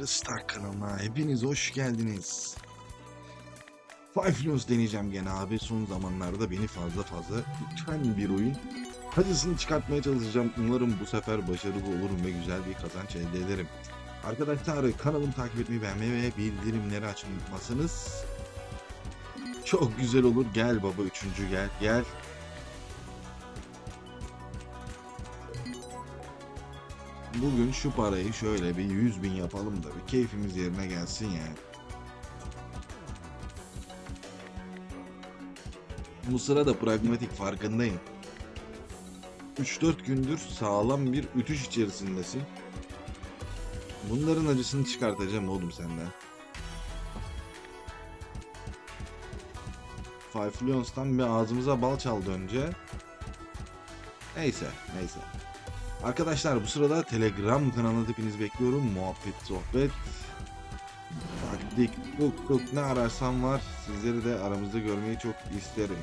Sarı Star kanalına hepiniz hoş geldiniz. Five Loons deneyeceğim gene abi. Son zamanlarda beni fazla fazla lütfen bir oyun. Acısını çıkartmaya çalışacağım. Umarım bu sefer başarılı olurum ve güzel bir kazanç elde ederim. Arkadaşlar kanalımı takip etmeyi, beğenmeyi ve bildirimleri açmayı unutmasanız çok güzel olur. Gel baba üçüncü gel gel. Bugün şu parayı şöyle bir 100 bin yapalım da bir keyfimiz yerine gelsin yani. Bu sırada pragmatik farkındayım. 3-4 gündür sağlam bir ütüş içerisindesin. Bunların acısını çıkartacağım oğlum senden. Five Lions'tan bir ağzımıza bal çaldı önce. Neyse, neyse. Arkadaşlar bu sırada Telegram kanalına hepiniz bekliyorum. Muhabbet, sohbet, taktik, hukuk ne ararsam var. Sizleri de aramızda görmeyi çok isterim.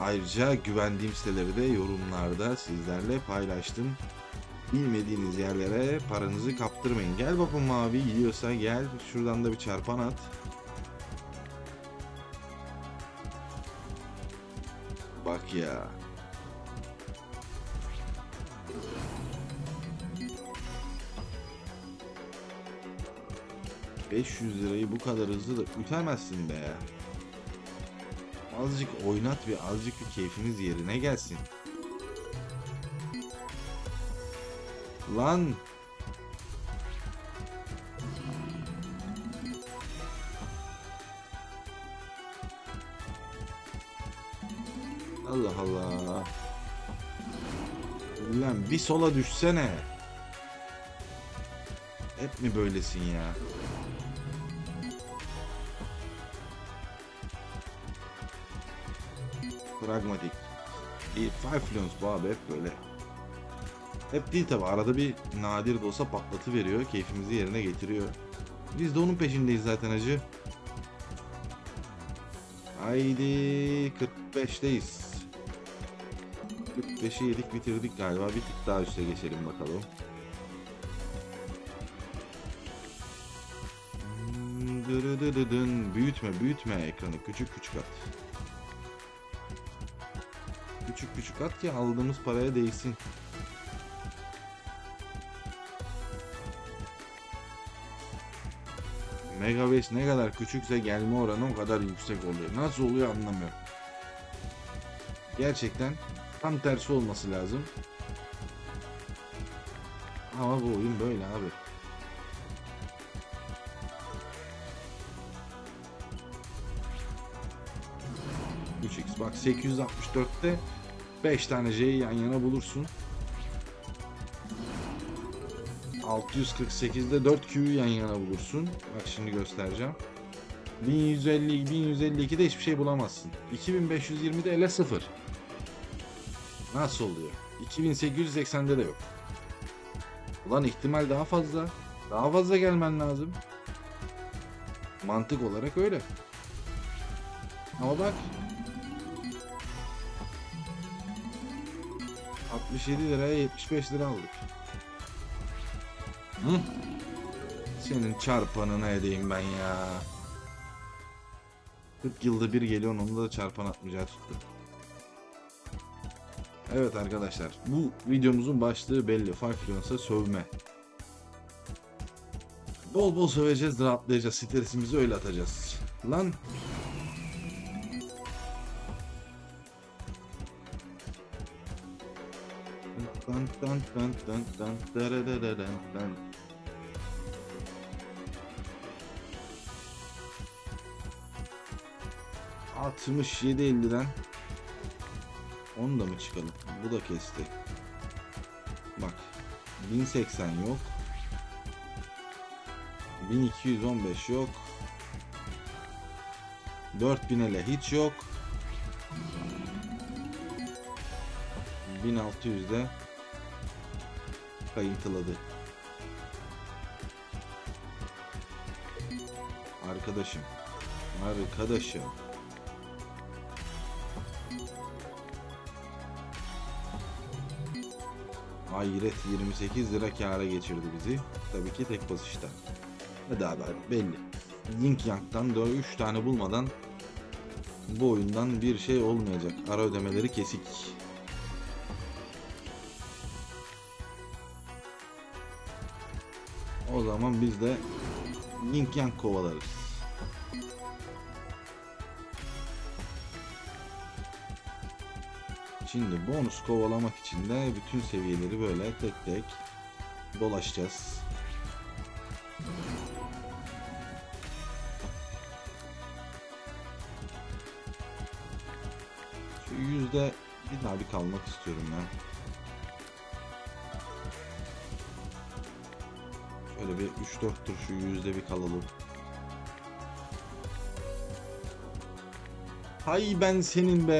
Ayrıca güvendiğim siteleri de yorumlarda sizlerle paylaştım. Bilmediğiniz yerlere paranızı kaptırmayın. Gel babam mavi gidiyorsa gel. Şuradan da bir çarpan at. Bak ya. ...500 lirayı bu kadar hızlı da ütemezsin be ya. Azıcık oynat bir azıcık bir keyfimiz yerine gelsin. Lan. Allah Allah. Lan bir sola düşsene. Hep mi böylesin ya? Pragmatik. İyi, Five Lions bu abi hep böyle. Hep değil tabi arada bir nadir de olsa patlatı veriyor. Keyfimizi yerine getiriyor. Biz de onun peşindeyiz zaten acı. Haydi 45'teyiz. 45'i yedik bitirdik galiba. Bir tık daha üste geçelim bakalım. Büyütme büyütme ekranı. Küçük küçük at. Küçük küçük at ki aldığımız paraya değsin. Megabase ne kadar küçükse gelme oranı o kadar yüksek oluyor. Nasıl oluyor anlamıyorum. Gerçekten tam tersi olması lazım. Ama bu oyun böyle abi. bak 864'te 5 tane J'yi yan yana bulursun. 648'de 4 Q'yu yan yana bulursun. Bak şimdi göstereceğim. 1150 1152'de hiçbir şey bulamazsın. 2520'de ele 0. Nasıl oluyor? 2880'de de yok. Ulan ihtimal daha fazla. Daha fazla gelmen lazım. Mantık olarak öyle. Ama bak 67 liraya 75 lira aldık. Hı? Senin çarpanına edeyim ben ya. 40 yılda bir geliyor onda da çarpan atmayacağı tuttu. Evet arkadaşlar bu videomuzun başlığı belli. Five Freelance'a sövme. Bol bol söveceğiz, rahatlayacağız. Stresimizi öyle atacağız. Lan Dun dun dun dun dararararan dun. Altmış yedi elliden onu da mı çıkalım? Bu da kesti. Bak 1080 yok. 1215 yok. 4000 ele hiç yok. 1600'de kayıtladı. Arkadaşım. Arkadaşım. Hayret 28 lira kâra geçirdi bizi. Tabii ki tek basışta. Hadi abi belli. Yink Yank'tan da 3 tane bulmadan bu oyundan bir şey olmayacak. Ara ödemeleri kesik. O zaman biz de Yink Yank kovalarız. Şimdi bonus kovalamak için de bütün seviyeleri böyle tek tek dolaşacağız. Şu yüzde bir bir kalmak istiyorum ben. Şöyle bir 3-4 tur şu yüzde bir kalalım. Hay ben senin be.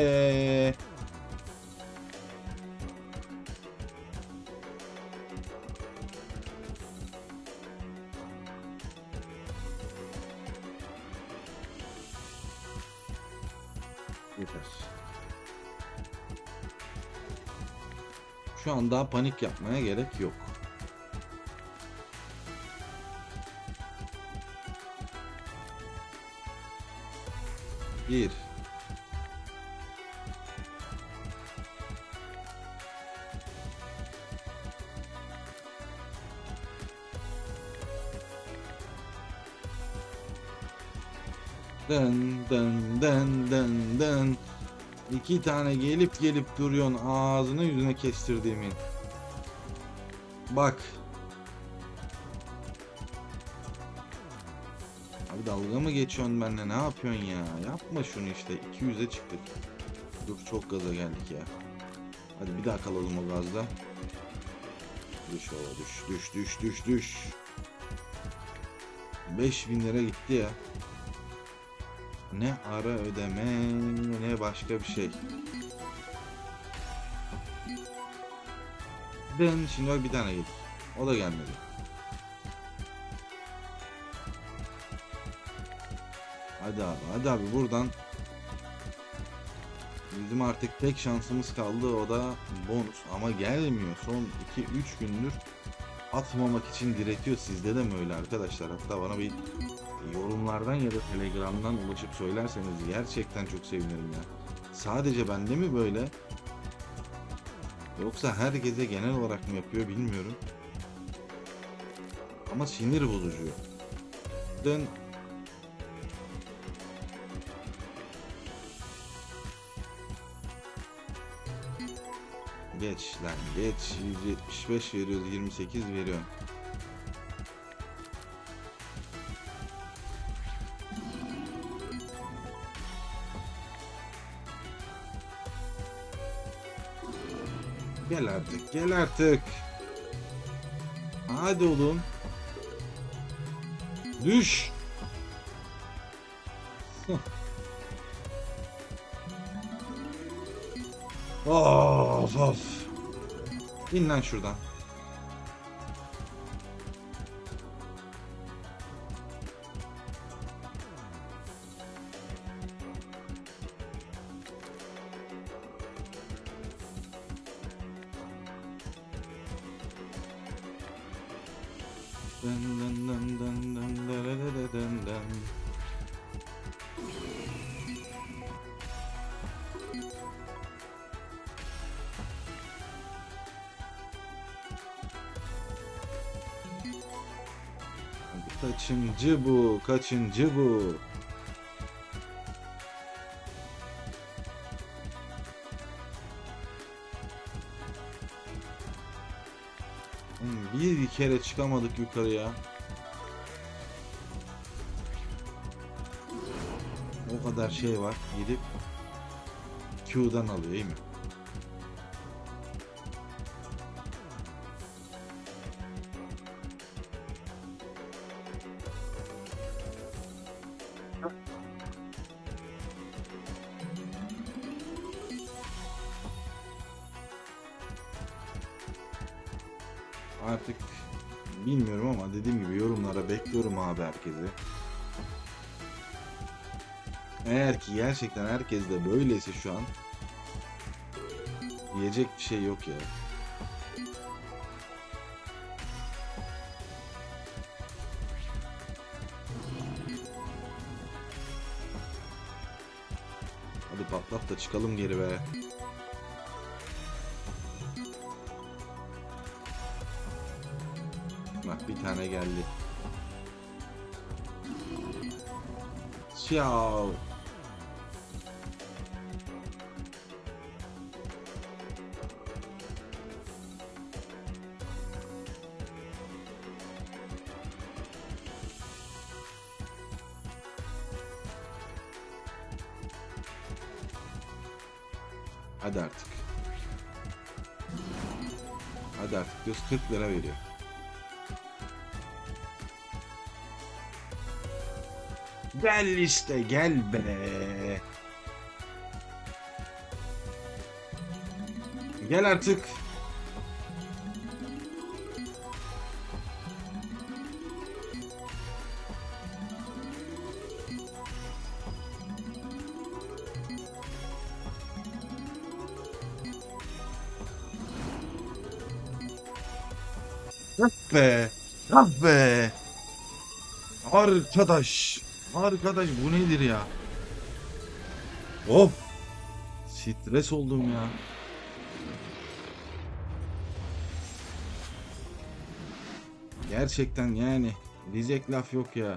Yeter. Şu an daha panik yapmaya gerek yok. Bir. Dın dın dın dın dın. İki tane gelip gelip duruyorsun ağzını yüzüne kestirdiğimin. Bak. Dalga mı geçiyorsun benimle ne yapıyorsun ya? Yapma şunu işte 200'e çıktık. Dur çok gaza geldik ya. Hadi bir daha kalalım o gazda. Düş baba düş düş düş düş düş. 5000 lira gitti ya. Ne ara ödeme ne başka bir şey. Ben şimdi bak bir tane geldi. O da gelmedi. Hadi abi hadi abi buradan Bizim artık tek şansımız kaldı o da bonus ama gelmiyor. Son 2-3 gündür atmamak için diretiyor. Sizde de mi öyle arkadaşlar? Hatta bana bir yorumlardan ya da telegramdan ulaşıp söylerseniz gerçekten çok sevinirim ya. Sadece bende mi böyle? Yoksa herkese genel olarak mı yapıyor bilmiyorum. Ama sinir bozucu. Dön Geç lan geç 175 veriyoruz 28 veriyorum. Gel artık gel artık. Hadi oğlum. Düş. Of of. İn lan şuradan. Dın dın dın dın dın dın dın dın dın. Kaçıncı bu? Kaçıncı bu? Oğlum Bir kere çıkamadık yukarıya. O kadar şey var. Gidip Q'dan alıyor değil mi? artık bilmiyorum ama dediğim gibi yorumlara bekliyorum abi herkesi. Eğer ki gerçekten herkes de böyleyse şu an yiyecek bir şey yok ya. Hadi patlat da çıkalım geri be. Bir tane geldi. Ciao. Hadi artık. Hadi artık diyoruz 40 lira veriyor. Gel işte gel be. Gel artık. Ah be. Ah be. Arkadaş. Arkadaş bu nedir ya? Of. Stres oldum ya. Gerçekten yani diyecek laf yok ya.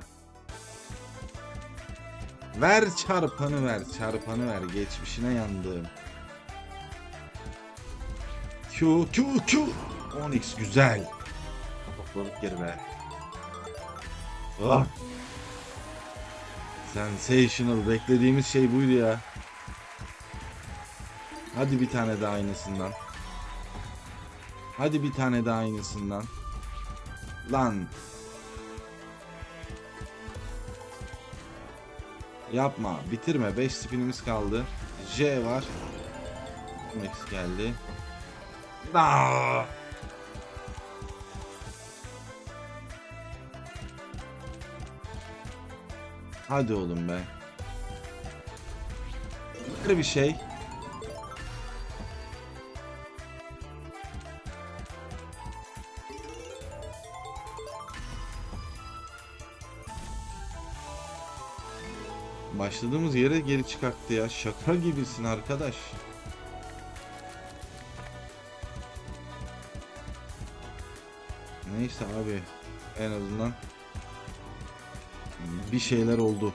Ver çarpanı ver, çarpanı ver. Geçmişine yandım. Q, Q, Q. Onyx güzel. Topladık geri be. Ah. Sensational. Beklediğimiz şey buydu ya. Hadi bir tane daha aynısından. Hadi bir tane daha aynısından. Lan. Yapma. Bitirme. 5 spinimiz kaldı. J var. Max geldi. Aa! Hadi oğlum be. Böyle bir şey. Başladığımız yere geri çıkarttı ya. Şaka gibisin arkadaş. Neyse abi. En azından bir şeyler oldu.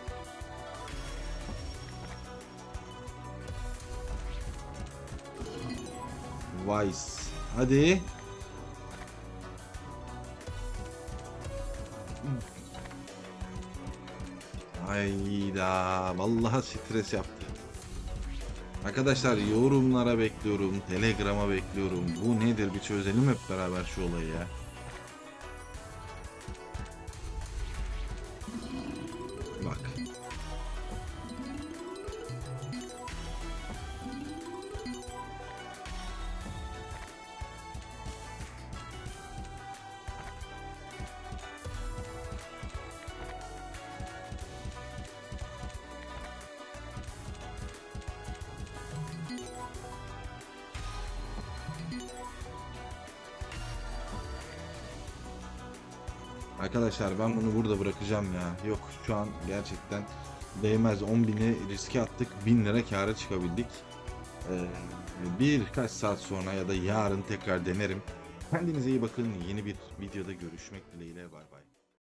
Vice. Hadi. Hayda. Vallahi stres yaptı. Arkadaşlar yorumlara bekliyorum. Telegram'a bekliyorum. Bu nedir? Bir çözelim hep beraber şu olayı ya. Arkadaşlar ben bunu burada bırakacağım ya. Yok şu an gerçekten değmez. 10 bini riske attık. 1000 lira kâra çıkabildik. Ee, birkaç saat sonra ya da yarın tekrar denerim. Kendinize iyi bakın. Yeni bir videoda görüşmek dileğiyle. Bay bay.